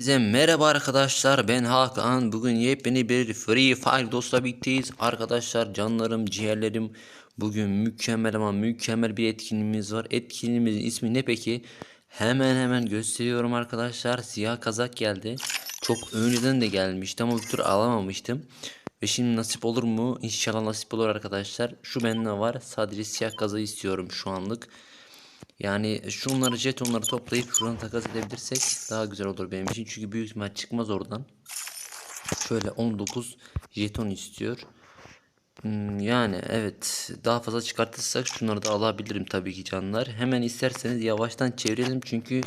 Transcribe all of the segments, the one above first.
Size merhaba arkadaşlar ben Hakan. Bugün yepyeni bir Free Fire dostla birlikteyiz. Arkadaşlar canlarım ciğerlerim bugün mükemmel ama mükemmel bir etkinliğimiz var. Etkinliğimizin ismi ne peki? Hemen hemen gösteriyorum arkadaşlar. Siyah kazak geldi. Çok önceden de gelmişti ama bir tür alamamıştım. Ve şimdi nasip olur mu? İnşallah nasip olur arkadaşlar. Şu bende var. Sadece siyah kazayı istiyorum şu anlık yani şunları jetonları toplayıp şuradan takas edebilirsek daha güzel olur benim için. Çünkü büyük ihtimal çıkmaz oradan. Şöyle 19 jeton istiyor. Hmm, yani evet daha fazla çıkartırsak şunları da alabilirim tabii ki canlar. Hemen isterseniz yavaştan çevirelim çünkü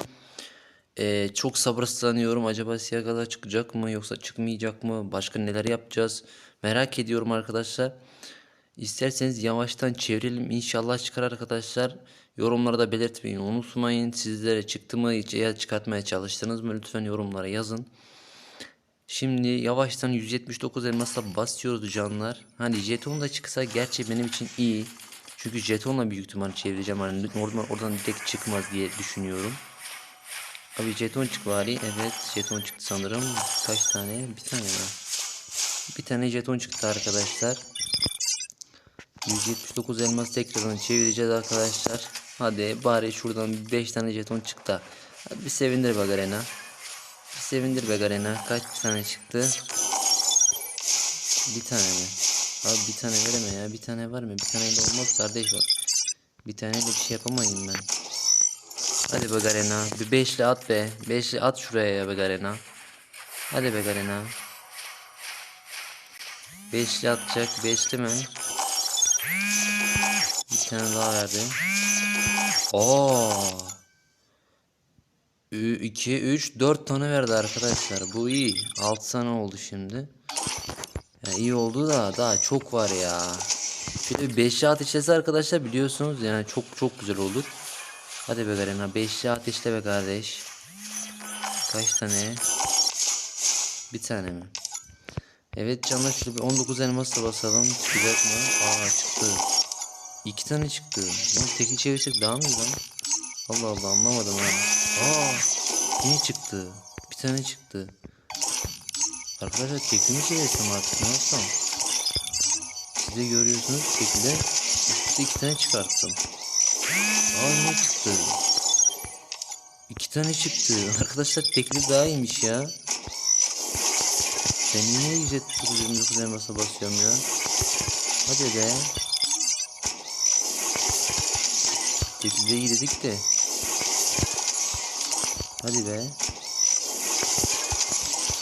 e, çok sabırsızlanıyorum. Acaba siyah kadar çıkacak mı yoksa çıkmayacak mı? Başka neler yapacağız? Merak ediyorum arkadaşlar. İsterseniz yavaştan çevirelim. İnşallah çıkar arkadaşlar. Yorumlarda belirtmeyi unutmayın. Sizlere çıktı mı ya çıkartmaya çalıştınız mı? Lütfen yorumlara yazın. Şimdi yavaştan 179 elmasla basıyoruz canlar. Hani jeton da çıksa gerçi benim için iyi. Çünkü jetonla büyük ihtimal çevireceğim. Hani normal oradan direkt çıkmaz diye düşünüyorum. Abi jeton çık bari. Evet jeton çıktı sanırım. Kaç tane? Bir tane mi? Bir tane jeton çıktı arkadaşlar. 179 elmas tekrardan çevireceğiz arkadaşlar. Hadi bari şuradan 5 tane jeton çıktı. Hadi bir sevindir be Garena. Bir sevindir be Garena. Kaç tane çıktı? Bir tane mi? Abi bir tane vereme ya. Bir tane var mı? Bir taneyle olmaz kardeş bak. Bir taneyle bir şey yapamayın ben. Hadi be Garena. Bir beşli at be. Beşli at şuraya ya be Garena. Hadi be Garena. Beşli atacak. Beşli mi? Bir tane daha verdi. Oo. 2 3 4 tane verdi arkadaşlar. Bu iyi. 6 tane oldu şimdi. Ya iyi oldu da daha çok var ya. Şöyle 5'li ateşlese arkadaşlar biliyorsunuz yani çok çok güzel olur. Hadi be Garena 5'li ateşle be kardeş. Kaç tane? Bir tane mi? Evet canlar şöyle bir 19 elmasla basalım. Çıkacak mı? Aa çıktı. İki tane çıktı. Lan teki çevirsek daha mı iyi lan? Allah Allah anlamadım ha. Aa niye çıktı? Bir tane çıktı. Arkadaşlar tekimi çevirsem artık ne yapsam? Siz de görüyorsunuz şekilde üstte iki tane çıkarttım. Aa ne çıktı? İki tane çıktı. Arkadaşlar tekli daha iyiymiş ya. Ben niye 179 29 elmasa basıyorum ya? Hadi be. Tekli iyi dedik de. Hadi be.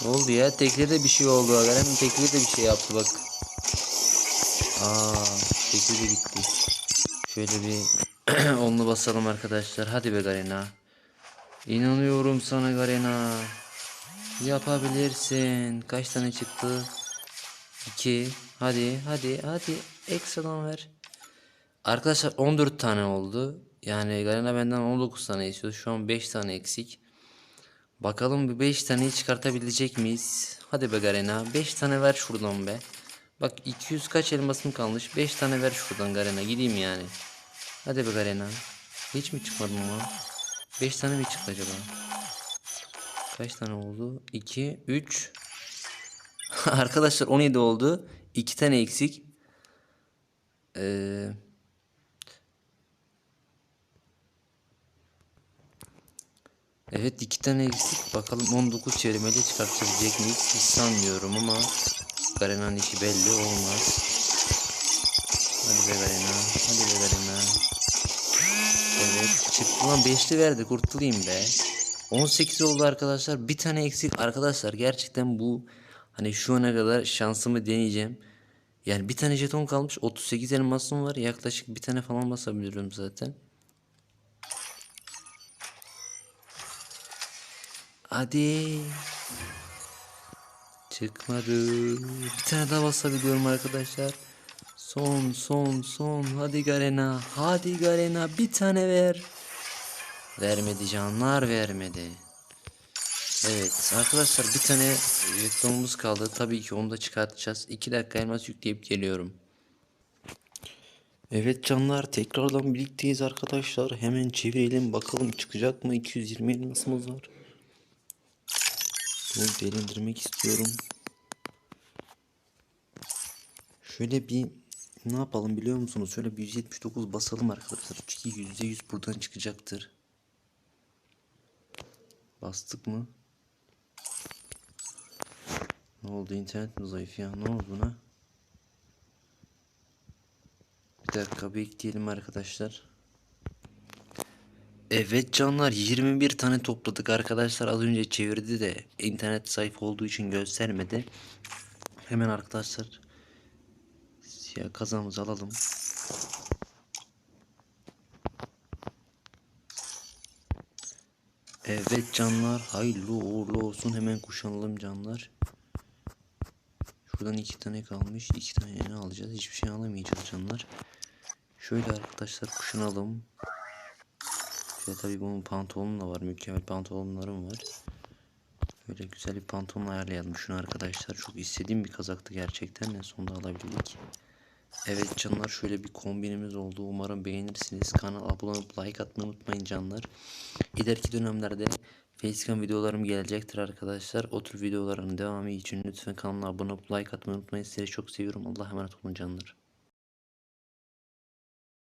Ne oldu ya? Tekli de bir şey oldu. Agaren tekli de bir şey yaptı bak. Aa, tekli de gitti. Şöyle bir onlu basalım arkadaşlar. Hadi be Garena. İnanıyorum sana Garena. Yapabilirsin. Kaç tane çıktı? 2. Hadi hadi hadi. Ekstradan ver. Arkadaşlar 14 tane oldu. Yani Galena benden 19 tane istiyor. Şu an 5 tane eksik. Bakalım bir 5 taneyi çıkartabilecek miyiz? Hadi be Garena. 5 tane ver şuradan be. Bak 200 kaç elmasım kalmış. 5 tane ver şuradan Garena. Gideyim yani. Hadi be Garena. Hiç mi çıkmadı mı? 5 tane mi çıktı acaba? Kaç tane oldu? 2, 3. Arkadaşlar 17 oldu. 2 tane eksik. Ee, evet 2 tane eksik. Bakalım 19 çevirmeli çıkartabilecek miyiz? Hiç sanmıyorum ama Garena'nın işi belli olmaz. Hadi be Garena. Hadi be Garena. Evet çıktı lan 5'li verdi kurtulayım be. 18 oldu arkadaşlar. Bir tane eksik arkadaşlar. Gerçekten bu hani şu ana kadar şansımı deneyeceğim. Yani bir tane jeton kalmış. 38 elmasım var. Yaklaşık bir tane falan basabiliyorum zaten. Hadi. Çıkmadı. Bir tane daha basabiliyorum arkadaşlar. Son son son. Hadi Garena. Hadi Garena. Bir tane ver. Vermedi canlar vermedi. Evet arkadaşlar bir tane jetonumuz kaldı. Tabii ki onu da çıkartacağız. 2 dakika elmas yükleyip geliyorum. Evet canlar tekrardan birlikteyiz arkadaşlar. Hemen çevirelim bakalım çıkacak mı? 220 elmasımız var. Bunu derindirmek istiyorum. Şöyle bir ne yapalım biliyor musunuz? Şöyle bir 179 basalım arkadaşlar. Çünkü %100 buradan çıkacaktır. Bastık mı? Ne oldu? İnternet mi zayıf ya? Ne oldu buna? Bir dakika bekleyelim arkadaşlar. Evet canlar 21 tane topladık arkadaşlar az önce çevirdi de internet zayıf olduğu için göstermedi. Hemen arkadaşlar siyah kazamızı alalım. Evet canlar hayırlı uğurlu olsun hemen kuşanalım canlar. Şuradan iki tane kalmış iki tane ne alacağız hiçbir şey alamayacağız canlar. Şöyle arkadaşlar kuşanalım. Şöyle tabii bunun pantolonu da var. Mükemmel pantolonlarım var. Böyle güzel bir pantolon ayarlayalım şunu arkadaşlar. Çok istediğim bir kazaktı gerçekten. En sonunda alabildik. Evet canlar şöyle bir kombinimiz oldu. Umarım beğenirsiniz. Kanala abone olup like atmayı unutmayın canlar. İleriki dönemlerde facecam videolarım gelecektir arkadaşlar. O tür videoların devamı için lütfen kanala abone olup like atmayı unutmayın. Sizleri çok seviyorum. Allah'a emanet olun canlar.